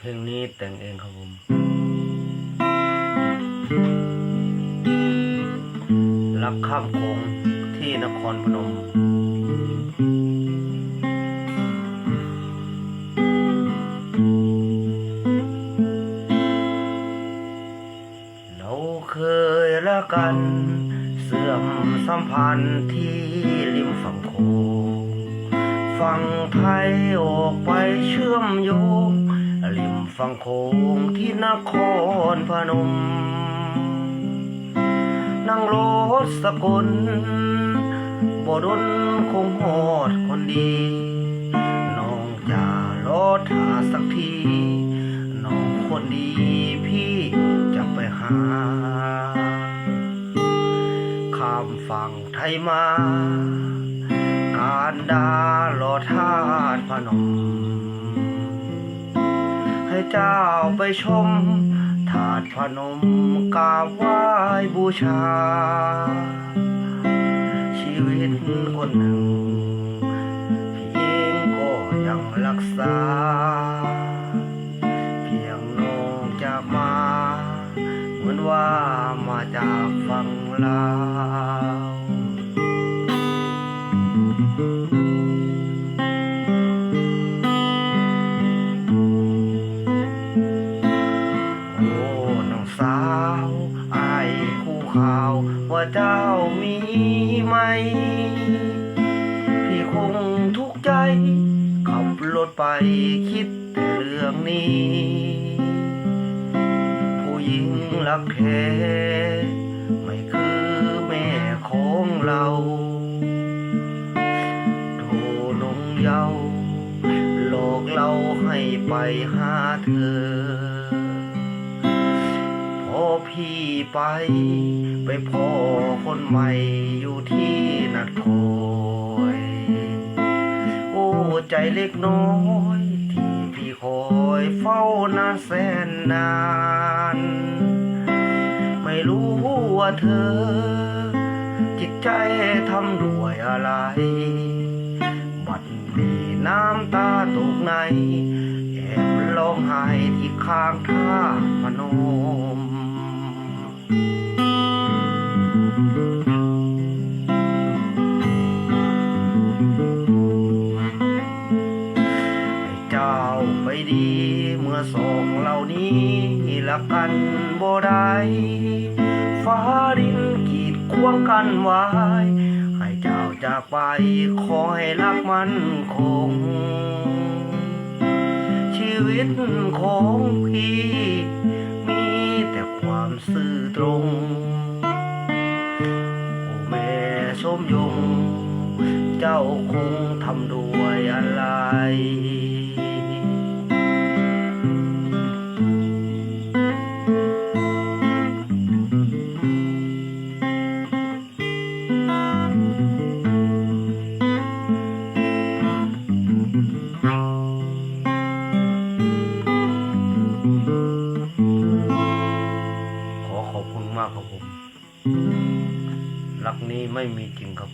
เพลงนี้แต่งเองครับผม รักข้ามโขงที่นครพนม เราเคยรักกัน เสื่อมสัมพันธ์ที่ริมฝั่งโขงฝั่งไทยออกไปเชื่อมโยง ริมฝั่งโขงที่นครพนม นั่งรถสกลบ่ดนคงหอดคนดี น้องจะรอถาสักทีน้องคนดีพี่จะไปหา ข้ามฝั่งไทยมา การดาหล่อทาดพนม ให้เจ้าไปชม ถาดพนมกราบไหว้บูชา ชีวิตคนหนึ่งพี่เองก็ยังรักษา เพียงน้องจากมา เหมือนว่ามาจากฝั่งลา ว่าเจ้ามีไหม พี่คงทุกข์ใจ ขับรถไปคิดแต่เรื่องนี้ ผู้หญิงรักแท้ไม่คือแม่ของเราโทนงเยาว์หลอกเราให้ไปหาเธอ พอพี่ไป ไปพ่อคนใหม่อยู่ที่นัดคอยโอ้ใจเล็กน้อย ที่พี่คอยเฝ้านานแสนนาน ไม่รู้ว่าเธอ จิตใจทำด้วยอะไร บัดนี้น้ำตาตกในแอบร้องไห้ที่ข้างท่าพนม สองเหล่านี้ละกันบ่ได้ฟ้าดินกีดขวางกันไว้ ให้เจ้าจากไปขอให้รักมันคง ชีวิตของพี่ มีแต่ความซื่อตรงโอ้แม่สมยง เจ้าคงทำด้วยอะไร ขอบคุณมากครับผมรักนี้ไม่มีจริงครับ